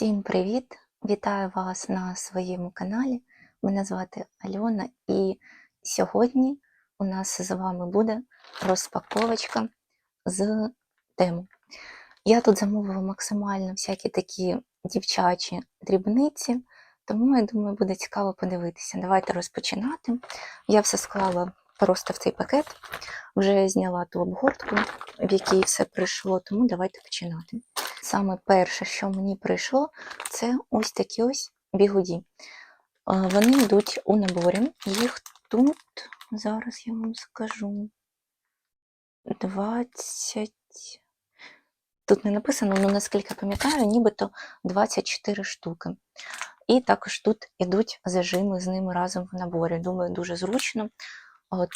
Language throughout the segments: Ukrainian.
Всім привіт! Вітаю вас на своєму каналі. Мене звати Альона, і сьогодні у нас з вами буде розпаковочка з тему. Я тут замовила максимально всякі такі дівчачі дрібниці, тому я думаю, буде цікаво подивитися. Давайте розпочинати. Я все склала просто в цей пакет, вже зняла ту обгортку, в якій все прийшло, тому давайте починати. Саме перше, що мені прийшло, це ось такі ось бігуді. Вони йдуть у наборі. Їх тут, зараз я вам скажу, 20. Тут не написано, але наскільки пам'ятаю, нібито 24 штуки. І також тут ідуть зажими з ними разом в наборі. Думаю, дуже зручно.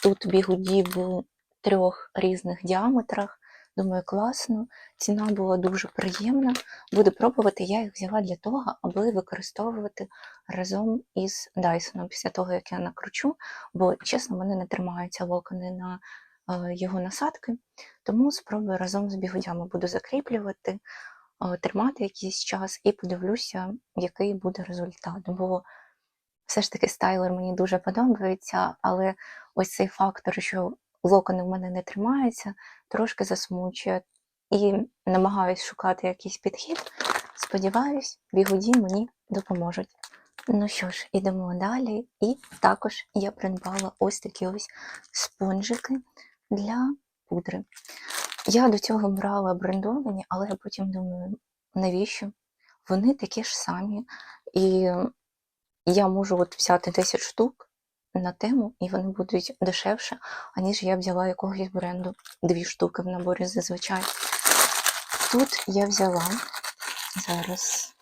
Тут бігуді в трьох різних діаметрах. Думаю, класно. Ціна була дуже приємна. Буду пробувати. Я їх взяла для того, аби використовувати разом із Dyson після того, як я накручу, бо, чесно, вони не тримаються локони на е, його насадки. Тому спробую разом з бігудями буду закріплювати, е, тримати якийсь час і подивлюся, який буде результат. Бо все ж таки стайлер мені дуже подобається, але ось цей фактор, що локони в мене не тримаються, трошки засмучує. І намагаюсь шукати якийсь підхід. Сподіваюсь, бігуді мені допоможуть. Ну що ж, ідемо далі. І також я придбала ось такі ось спонжики для пудри. Я до цього брала брендовані, але я потім думаю, навіщо? Вони такі ж самі. І я можу от взяти 10 штук на тему, і вони будуть дешевше, аніж я взяла якогось бренду. Дві штуки в наборі зазвичай. Тут я взяла зараз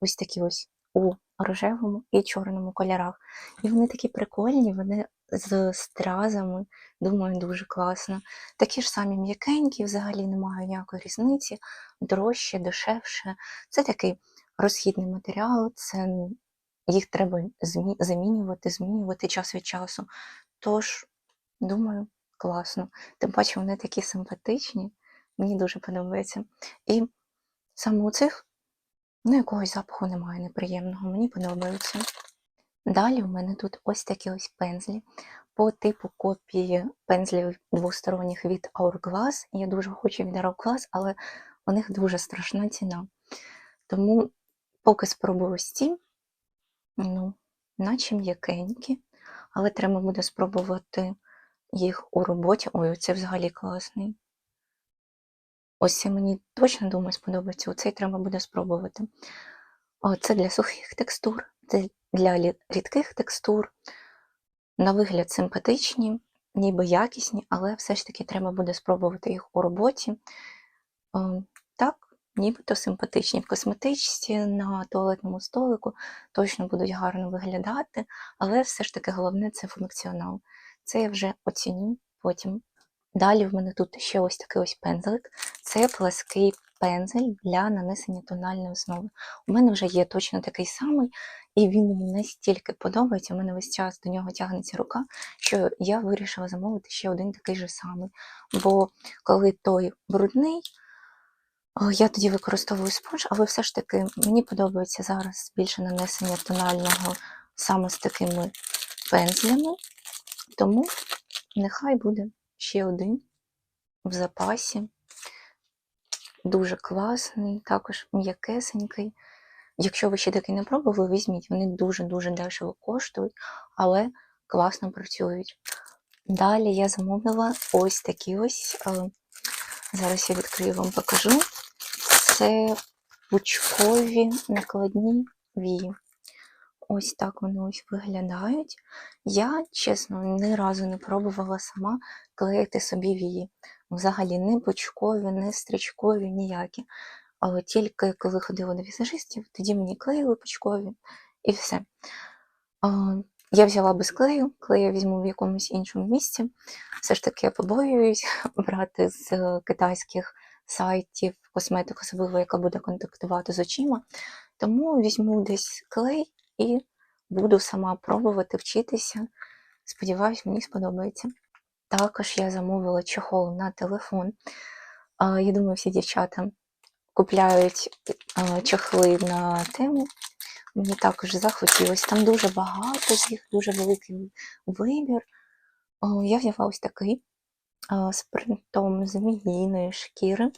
ось такі ось у рожевому і чорному кольорах. І вони такі прикольні, вони з стразами, думаю, дуже класно. Такі ж самі м'якенькі, взагалі немає ніякої різниці, дорожче, дешевше. Це такий розхідний матеріал, це їх треба замінювати, змінювати час від часу. Тож, думаю, класно. Тим паче вони такі симпатичні, мені дуже подобається. І саме у цих ну, якогось запаху немає неприємного, мені подобаються. Далі у мене тут ось такі ось пензлі по типу копії пензлів двосторонніх від Hourglass. Я дуже хочу від Hourglass, але у них дуже страшна ціна. Тому поки спробую ось ці, ну, наче м'якенькі, але треба буде спробувати їх у роботі. Ой, це взагалі класний. Ось це мені точно думаю сподобається. Оцей треба буде спробувати. Це для сухих текстур, це для рідких текстур. На вигляд симпатичні, ніби якісні, але все ж таки треба буде спробувати їх у роботі. Так, нібито симпатичні. В косметичці на туалетному столику точно будуть гарно виглядати, але все ж таки головне це функціонал. Це я вже оціню потім. Далі в мене тут ще ось такий ось пензлик. Це плаский пензель для нанесення тональної основи. У мене вже є точно такий самий, і він мені настільки подобається, у мене весь час до нього тягнеться рука, що я вирішила замовити ще один такий же самий. Бо коли той брудний, я тоді використовую спонж, але все ж таки мені подобається зараз більше нанесення тонального саме з такими пензлями. Тому нехай буде ще один в запасі. Дуже класний, також м'якесенький. Якщо ви ще такий не пробували, візьміть. Вони дуже-дуже дешево коштують, але класно працюють. Далі я замовила ось такі ось. Зараз я відкрию вам покажу. Це пучкові накладні вії. Ось так вони ось виглядають. Я, чесно, ні разу не пробувала сама клеїти собі вії. Взагалі не пучкові, не стрічкові, ніякі. Але тільки коли ходила до візажистів, тоді мені клеїли пучкові і все. Я взяла без клею, клей я візьму в якомусь іншому місці. Все ж таки я побоююсь брати з е, китайських сайтів косметику, особливо яка буде контактувати з очима. Тому візьму десь клей і буду сама пробувати вчитися. Сподіваюсь, мені сподобається. Також я замовила чохол на телефон. Я думаю, всі дівчата купляють е, чохли на тему. Мені також захотілось. Там дуже багато їх, дуже великий вибір. Я взяла ось такий з принтом зміїної шкіри.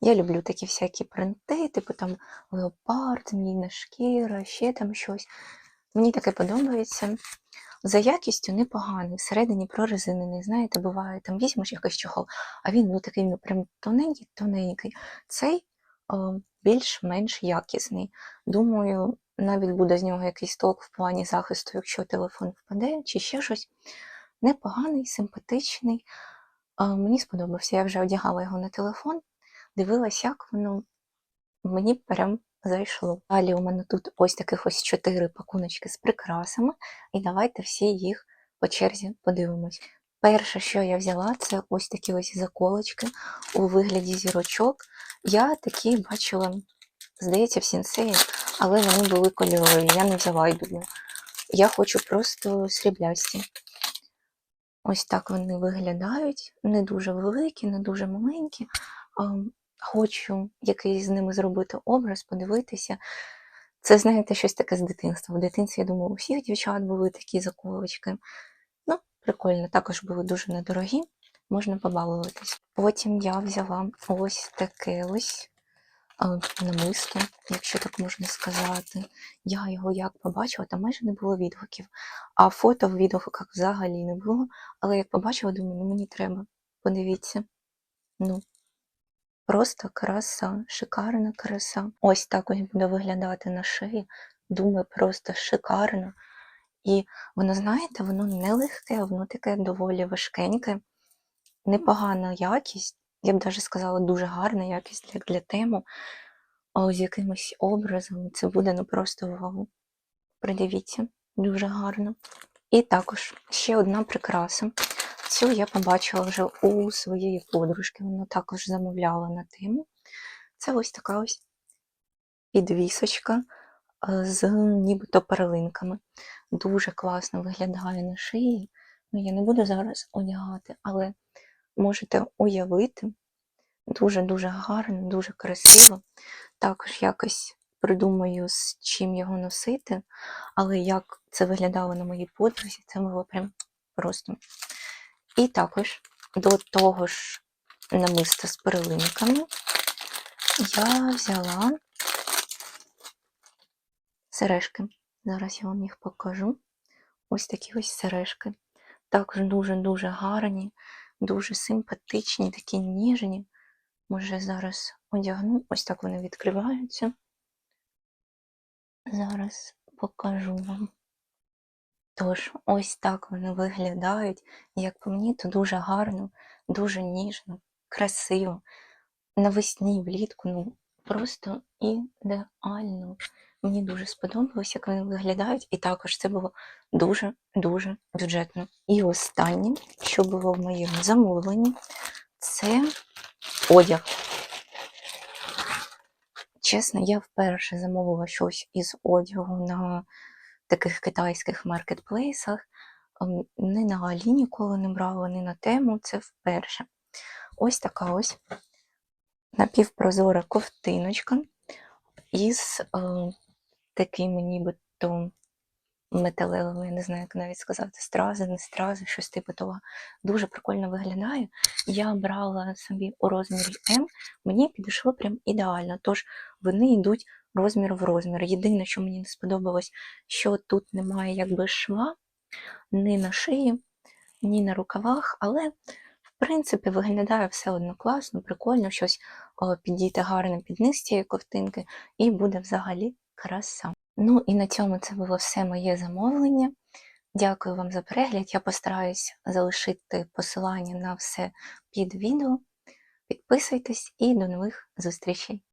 Я люблю такі всякі принти, типу там леопард, зміїна шкіра, ще там щось. Мені таке подобається. За якістю непоганий, всередині прорезинений. Знаєте, буває, там візьмеш якийсь чохол, а він ну такий ну, прям тоненький, тоненький. Цей о, більш-менш якісний. Думаю, навіть буде з нього якийсь толк в плані захисту, якщо телефон впаде, чи ще щось. Непоганий, симпатичний. Мені сподобався. Я вже одягала його на телефон, дивилась, як воно мені прям зайшло. Далі у мене тут ось таких ось чотири пакуночки з прикрасами, і давайте всі їх по черзі подивимось. Перше, що я взяла, це ось такі ось заколочки у вигляді зірочок. Я такі бачила, здається, в сінсеї, але вони були кольорові. Я не взяла думаю. Я хочу просто сріблясті. Ось так вони виглядають. Не дуже великі, не дуже маленькі. Хочу якийсь з ними зробити образ, подивитися. Це, знаєте, щось таке з дитинства. В дитинстві, я думаю, у всіх дівчат були такі заколочки. Прикольно, також були дуже недорогі, можна побалуватись. Потім я взяла ось таке ось намисто, якщо так можна сказати. Я його як побачила, там майже не було відгуків. А фото в відгуках взагалі не було. Але як побачила, думаю, ну мені треба. Подивіться. Ну, просто краса, шикарна краса. Ось так ось буде виглядати на шиї. Думаю, просто шикарно. І воно, знаєте, воно не легке, воно таке доволі важкеньке, непогана якість. Я б навіть сказала, дуже гарна якість для, для тему. А з якимось образом це буде ну просто вау. Придивіться, дуже гарно. І також ще одна прикраса. Цю я побачила вже у своєї подружки. Вона також замовляла на тему. Це ось така ось підвісочка з нібито перлинками. Дуже класно виглядає на шиї. Ну, я не буду зараз одягати, але можете уявити. Дуже-дуже гарно, дуже красиво. Також якось придумаю, з чим його носити, але як це виглядало на моїй подрузі, це було прям просто. І також до того ж намиста з перлинками я взяла сережки. Зараз я вам їх покажу. Ось такі ось сережки. Також дуже-дуже гарні, дуже симпатичні, такі ніжні. Може, зараз одягну, ось так вони відкриваються. Зараз покажу вам. Тож, ось так вони виглядають. Як по мені, то дуже гарно, дуже ніжно, красиво. Навесні, влітку, ну просто ідеально. Мені дуже сподобалось, як вони виглядають, і також це було дуже-дуже бюджетно. І останнє, що було в моєму замовленні, це одяг. Чесно, я вперше замовила щось із одягу на таких китайських маркетплейсах. Ем, Ні на Алі ніколи не брала, ні на тему, це вперше. Ось така ось напівпрозора ковтиночка із е, такими нібито металевими, я не знаю, як навіть сказати, стрази, не стрази, щось типу того. Дуже прикольно виглядає. Я брала собі у розмірі М, мені підійшло прям ідеально. Тож вони йдуть розмір в розмір. Єдине, що мені не сподобалось, що тут немає якби шва ні на шиї, ні на рукавах, але. В принципі, виглядає все одно класно, прикольно, щось о, підійти гарно під низ цієї ковтинки, і буде взагалі краса. Ну і на цьому це було все моє замовлення. Дякую вам за перегляд. Я постараюсь залишити посилання на все під відео. Підписуйтесь і до нових зустрічей!